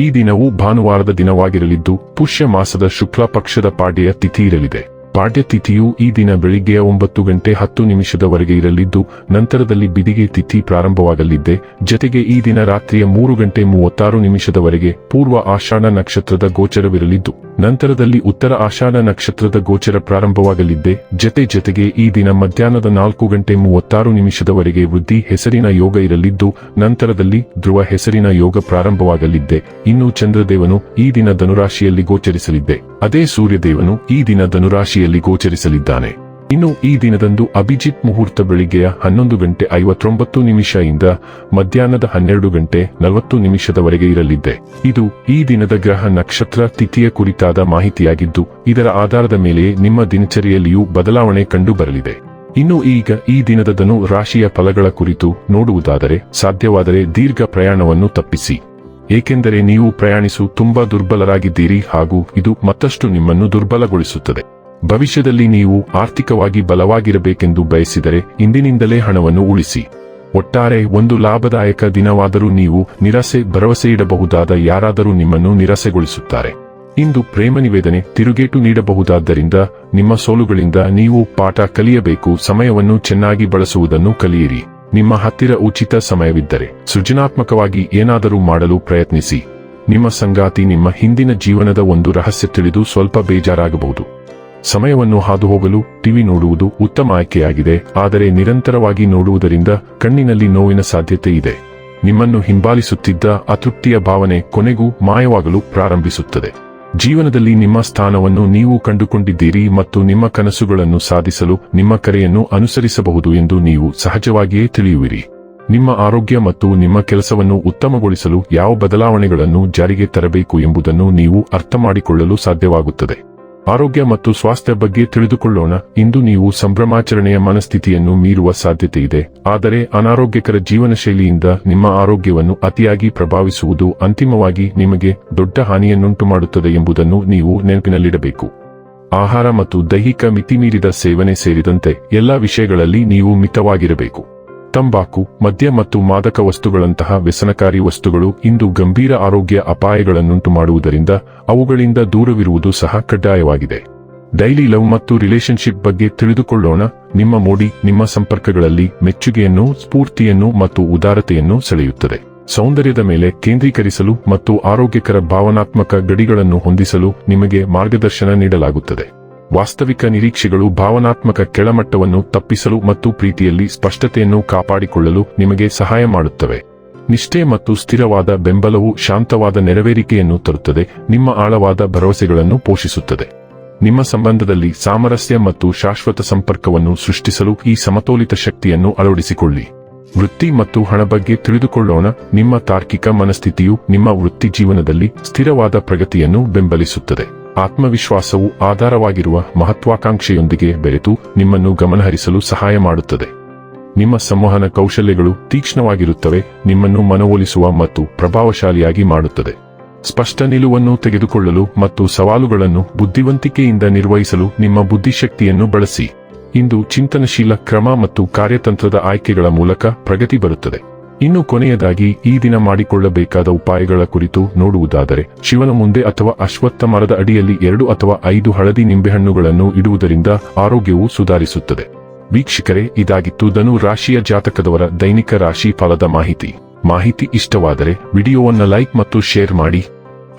ಈ ದಿನವು ಭಾನುವಾರದ ದಿನವಾಗಿರಲಿದ್ದು, ಪುಷ್ಯ ಮಾಸದ ಶುಕ್ಲ ಪಕ್ಷದ ಪಾಡ್ಯ ತಿಥಿ ಇರಲಿದೆ. ಪಾಡ್ಯ ತಿಥಿಯು ಈ ದಿನ ಬೆಳಿಗ್ಗೆ ಒಂಬತ್ತು ಗಂಟೆ ಹತ್ತು ನಿಮಿಷದವರೆಗೆ ಇರಲಿದ್ದು, ನಂತರದಲ್ಲಿ ಬಿದಿಗೆ ತಿಥಿ ಪ್ರಾರಂಭವಾಗಲಿದ್ದೆ. ಜತೆಗೆ ಈ ದಿನ ರಾತ್ರಿಯ ಮೂರು ಗಂಟೆ ಮೂವತ್ತಾರು ನಿಮಿಷದವರೆಗೆ ಪೂರ್ವ ಆಷಾಢ ನಕ್ಷತ್ರದ ಗೋಚರವಿರಲಿದ್ದು. ನಂತರದಲ್ಲಿ ಉತ್ತರ ಆಷಾಢ ನಕ್ಷತ್ರದ ಗೋಚರ ಪ್ರಾರಂಭವಾಗಲಿದ್ದೆ. ಜತೆ ಜತೆಗೆ ಈ ದಿನ ಮಧ್ಯಾಹ್ನದ ನಾಲ್ಕು ಗಂಟೆ ಮೂವತ್ತಾರು ನಿಮಿಷದವರೆಗೆ ವೃದ್ಧಿ ಹೆಸರಿನ ಯೋಗ ಇರಲಿದ್ದು, ನಂತರದಲ್ಲಿ ಧ್ರುವ ಹೆಸರಿನ ಯೋಗ ಪ್ರಾರಂಭವಾಗಲಿದ್ದೆ. ಇನ್ನು ಚಂದ್ರದೇವನು ಈ ದಿನ ಧನುರಾಶಿಯಲ್ಲಿ ಗೋಚರಿಸಲಿದ್ದೆ. ಅದೇ ಸೂರ್ಯದೇವನು ಈ ದಿನ ಧನುರಾಶಿಯಲ್ಲಿ ಗೋಚರಿಸಲಿದ್ದಾನೆ. ಇನ್ನು ಈ ದಿನದಂದು ಅಭಿಜಿತ್ ಮುಹೂರ್ತ ಬೆಳಿಗ್ಗೆಯ ಹನ್ನೊಂದು ಗಂಟೆ ಐವತ್ತೊಂಬತ್ತು ನಿಮಿಷದಿಂದ ಮಧ್ಯಾಹ್ನದ ಹನ್ನೆರಡು ಗಂಟೆ ನಲವತ್ತು ನಿಮಿಷದವರೆಗೆ ಇರಲಿದೆ ಇದು ಈ ದಿನದ ಗ್ರಹ ನಕ್ಷತ್ರ ತಿಥಿಯ ಕುರಿತಾದ ಮಾಹಿತಿಯಾಗಿದ್ದು, ಇದರ ಆಧಾರದ ಮೇಲೆ ನಿಮ್ಮ ದಿನಚರಿಯಲ್ಲಿಯೂ ಬದಲಾವಣೆ ಕಂಡು ಬರಲಿದೆ ಇನ್ನು ಈಗ ಈ ದಿನದ ಧನು ರಾಶಿಯ ಫಲಗಳ ಕುರಿತು ನೋಡುವುದಾದರೆ, ಸಾಧ್ಯವಾದರೆ ದೀರ್ಘ ಪ್ರಯಾಣವನ್ನು ತಪ್ಪಿಸಿ. ಏಕೆಂದರೆ ನೀವು ಪ್ರಯಾಣಿಸು ತುಂಬಾ ದುರ್ಬಲರಾಗಿದ್ದೀರಿ ಹಾಗೂ ಇದು ಮತ್ತಷ್ಟು ನಿಮ್ಮನ್ನು ದುರ್ಬಲಗೊಳಿಸುತ್ತದೆ. ಭವಿಷ್ಯದಲ್ಲಿ ನೀವು ಆರ್ಥಿಕವಾಗಿ ಬಲವಾಗಿರಬೇಕೆಂದು ಬಯಸಿದರೆ ಇಂದಿನಿಂದಲೇ ಹಣವನ್ನು ಉಳಿಸಿ. ಒಟ್ಟಾರೆ ಒಂದು ಲಾಭದಾಯಕ ದಿನವಾದರೂ ನೀವು ನಿರಾಸೆ ಭರವಸೆಯಿಡಬಹುದಾದ ಯಾರಾದರೂ ನಿಮ್ಮನ್ನು ನಿರಾಸೆಗೊಳಿಸುತ್ತಾರೆ. ಇಂದು ಪ್ರೇಮ ನಿವೇದನೆ ತಿರುಗೇಟು ನೀಡಬಹುದಾದ್ದರಿಂದ ನಿಮ್ಮ ಸೋಲುಗಳಿಂದ ನೀವು ಪಾಠ ಕಲಿಯಬೇಕು, ಸಮಯವನ್ನು ಚೆನ್ನಾಗಿ ಬಳಸುವುದನ್ನು ಕಲಿಯಿರಿ. ನಿಮ್ಮ ಹತ್ತಿರ ಉಚಿತ ಸಮಯವಿದ್ದರೆ ಸೃಜನಾತ್ಮಕವಾಗಿ ಏನಾದರೂ ಮಾಡಲು ಪ್ರಯತ್ನಿಸಿ. ನಿಮ್ಮ ಸಂಗಾತಿ ನಿಮ್ಮ ಹಿಂದಿನ ಜೀವನದ ಒಂದು ರಹಸ್ಯ ತಿಳಿದು ಸ್ವಲ್ಪ ಬೇಜಾರಾಗಬಹುದು. ಸಮಯವನ್ನು ಹಾದುಹೋಗಲು ಟಿವಿ ನೋಡುವುದು ಉತ್ತಮ ಆಯ್ಕೆಯಾಗಿದೆ, ಆದರೆ ನಿರಂತರವಾಗಿ ನೋಡುವುದರಿಂದ ಕಣ್ಣಿನಲ್ಲಿ ನೋವಿನ ಸಾಧ್ಯತೆ ಇದೆ. ನಿಮ್ಮನ್ನು ಹಿಂಬಾಲಿಸುತ್ತಿದ್ದ ಅತೃಪ್ತಿಯ ಭಾವನೆ ಕೊನೆಗೂ ಮಾಯವಾಗಲು ಪ್ರಾರಂಭಿಸುತ್ತದೆ. ಜೀವನದಲ್ಲಿ ನಿಮ್ಮ ಸ್ಥಾನವನ್ನು ನೀವು ಕಂಡುಕೊಂಡಿದ್ದೀರಿ ಮತ್ತು ನಿಮ್ಮ ಕನಸುಗಳನ್ನು ಸಾಧಿಸಲು ನಿಮ್ಮ ಕರೆಯನ್ನು ಅನುಸರಿಸಬಹುದು ಎಂದು ನೀವು ಸಹಜವಾಗಿಯೇ ತಿಳಿಯುವಿರಿ. ನಿಮ್ಮ ಆರೋಗ್ಯ ಮತ್ತು ನಿಮ್ಮ ಕೆಲಸವನ್ನು ಉತ್ತಮಗೊಳಿಸಲು ಯಾವ ಬದಲಾವಣೆಗಳನ್ನು ಜಾರಿಗೆ ತರಬೇಕು ಎಂಬುದನ್ನು ನೀವು ಅರ್ಥಮಾಡಿಕೊಳ್ಳಲು ಸಾಧ್ಯವಾಗುತ್ತದೆ. ಆರೋಗ್ಯ ಮತ್ತು ಸ್ವಾಸ್ಥ್ಯ ಬಗ್ಗೆ ತಿಳಿದುಕೊಳ್ಳೋಣ. ಇಂದು ನೀವು ಸಂಭ್ರಮಾಚರಣೆಯ ಮನಸ್ಥಿತಿಯನ್ನು ಮೀರುವ ಸಾಧ್ಯತೆ ಇದೆ. ಆದರೆ ಅನಾರೋಗ್ಯಕರ ಜೀವನ ಶೈಲಿಯಿಂದ ನಿಮ್ಮ ಆರೋಗ್ಯವನ್ನು ಅತಿಯಾಗಿ ಪ್ರಭಾವಿಸುವುದು ಅಂತಿಮವಾಗಿ ನಿಮಗೆ ದೊಡ್ಡ ಹಾನಿಯನ್ನುಂಟು ಮಾಡುತ್ತದೆ ಎಂಬುದನ್ನು ನೀವು ನೆನಪಿನಲ್ಲಿಡಬೇಕು. ಆಹಾರ ಮತ್ತು ದೈಹಿಕ ಮಿತಿಮೀರಿದ ಸೇವನೆ ಸೇರಿದಂತೆ ಎಲ್ಲಾ ವಿಷಯಗಳಲ್ಲಿ ನೀವು ಮಿತವಾಗಿರಬೇಕು. ತಂಬಾಕು, ಮದ್ಯ ಮತ್ತು ಮಾದಕ ವಸ್ತುಗಳಂತಹ ವ್ಯಸನಕಾರಿ ವಸ್ತುಗಳು ಇಂದು ಗಂಭೀರ ಆರೋಗ್ಯ ಅಪಾಯಗಳನ್ನುಂಟು ಮಾಡುವುದರಿಂದ ಅವುಗಳಿಂದ ದೂರವಿರುವುದು ಸಹ ಕಡ್ಡಾಯವಾಗಿದೆ. ಡೈಲಿ ಲವ್ ಮತ್ತು ರಿಲೇಶನ್ಶಿಪ್ ಬಗ್ಗೆ ತಿಳಿದುಕೊಳ್ಳೋಣ, ನಿಮ್ಮ ಮೋಡಿ, ನಿಮ್ಮ ಸಂಪರ್ಕಗಳಲ್ಲಿ ಮೆಚ್ಚುಗೆಯನ್ನು, ಸ್ಫೂರ್ತಿಯನ್ನು ಮತ್ತು ಉದಾರತೆಯನ್ನು ಸೆಳೆಯುತ್ತದೆ. ಸೌಂದರ್ಯದ ಮೇಲೆ ಕೇಂದ್ರೀಕರಿಸಲು ಮತ್ತು ಆರೋಗ್ಯಕರ ಭಾವನಾತ್ಮಕ ಗಡಿಗಳನ್ನು ಹೊಂದಿಸಲು ನಿಮಗೆ ಮಾರ್ಗದರ್ಶನ ನೀಡಲಾಗುತ್ತದೆ. ವಾಸ್ತವಿಕ ನಿರೀಕ್ಷೆಗಳು ಭಾವನಾತ್ಮಕ ಕೆಳಮಟ್ಟವನ್ನು ತಪ್ಪಿಸಲು ಮತ್ತು ಪ್ರೀತಿಯಲ್ಲಿ ಸ್ಪಷ್ಟತೆಯನ್ನು ಕಾಪಾಡಿಕೊಳ್ಳಲು ನಿಮಗೆ ಸಹಾಯ ಮಾಡುತ್ತವೆ. ನಿಷ್ಠೆ ಮತ್ತು ಸ್ಥಿರವಾದ ಬೆಂಬಲವು ಶಾಂತವಾದ ನೆರವೇರಿಕೆಯನ್ನು ತರುತ್ತದೆ, ನಿಮ್ಮ ಆಳವಾದ ಭರವಸೆಗಳನ್ನು ಪೋಷಿಸುತ್ತದೆ. ನಿಮ್ಮ ಸಂಬಂಧದಲ್ಲಿ ಸಾಮರಸ್ಯ ಮತ್ತು ಶಾಶ್ವತ ಸಂಪರ್ಕವನ್ನು ಸೃಷ್ಟಿಸಲು ಈ ಸಮತೋಲಿತ ಶಕ್ತಿಯನ್ನು ಅಳವಡಿಸಿಕೊಳ್ಳಿ. ವೃತ್ತಿ ಮತ್ತು ಹಣ ಬಗ್ಗೆ ತಿಳಿದುಕೊಳ್ಳೋಣ, ನಿಮ್ಮ ತಾರ್ಕಿಕ ಮನಸ್ಥಿತಿಯು ನಿಮ್ಮ ವೃತ್ತಿ ಜೀವನದಲ್ಲಿ ಸ್ಥಿರವಾದ ಪ್ರಗತಿಯನ್ನು ಬೆಂಬಲಿಸುತ್ತದೆ. ಆತ್ಮವಿಶ್ವಾಸವು ಆಧಾರವಾಗಿರುವ ಮಹತ್ವಾಕಾಂಕ್ಷೆಯೊಂದಿಗೆ ಬೆರೆತು ನಿಮ್ಮನ್ನು ಗಮನಹರಿಸಲು ಸಹಾಯ ಮಾಡುತ್ತದೆ. ನಿಮ್ಮ ಸಂವಹನ ಕೌಶಲ್ಯಗಳು ತೀಕ್ಷ್ಣವಾಗಿರುತ್ತವೆ, ನಿಮ್ಮನ್ನು ಮನವೊಲಿಸುವ ಮತ್ತು ಪ್ರಭಾವಶಾಲಿಯಾಗಿ ಮಾಡುತ್ತದೆ. ಸ್ಪಷ್ಟ ನಿಲುವನ್ನು ತೆಗೆದುಕೊಳ್ಳಲು ಮತ್ತು ಸವಾಲುಗಳನ್ನು ಬುದ್ಧಿವಂತಿಕೆಯಿಂದ ನಿರ್ವಹಿಸಲು ನಿಮ್ಮ ಬುದ್ಧಿಶಕ್ತಿಯನ್ನು ಬಳಸಿ. ಇಂದು ಚಿಂತನಶೀಲ ಕ್ರಮ ಮತ್ತು ಕಾರ್ಯತಂತ್ರದ ಆಯ್ಕೆಗಳ ಮೂಲಕ ಪ್ರಗತಿ ಬರುತ್ತದೆ. ಇನ್ನು ಕೊನೆಯದಾಗಿ ಈ ದಿನ ಮಾಡಿಕೊಳ್ಳಬೇಕಾದ ಉಪಾಯಗಳ ಕುರಿತು ನೋಡುವುದಾದರೆ, ಶಿವನ ಮುಂದೆ ಅಥವಾ ಅಶ್ವತ್ಥ ಮರದ ಅಡಿಯಲ್ಲಿ ಎರಡು ಅಥವಾ ಐದು ಹಳದಿ ನಿಂಬೆಹಣ್ಣುಗಳನ್ನು ಇಡುವುದರಿಂದ ಆರೋಗ್ಯವು ಸುಧಾರಿಸುತ್ತದೆ. ವೀಕ್ಷಕರೇ, ಇದಾಗಿತ್ತು ಧನು ರಾಶಿಯ ಜಾತಕದವರ ದೈನಿಕ ರಾಶಿ ಫಲದ ಮಾಹಿತಿ. ಮಾಹಿತಿ ಇಷ್ಟವಾದರೆ ವಿಡಿಯೋವನ್ನು ಲೈಕ್ ಮತ್ತು ಶೇರ್ ಮಾಡಿ.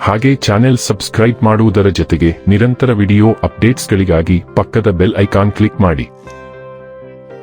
ಹಾಗೆ ಚಾನೆಲ್ ಸಬ್ಸ್ಕ್ರೈಬ್ ಮಾಡುವುದರ ಜೊತೆಗೆ ನಿರಂತರ ವಿಡಿಯೋ ಅಪ್ಡೇಟ್ಸ್ಗಳಿಗಾಗಿ ಪಕ್ಕದ ಬೆಲ್ ಐಕಾನ್ ಕ್ಲಿಕ್ ಮಾಡಿ.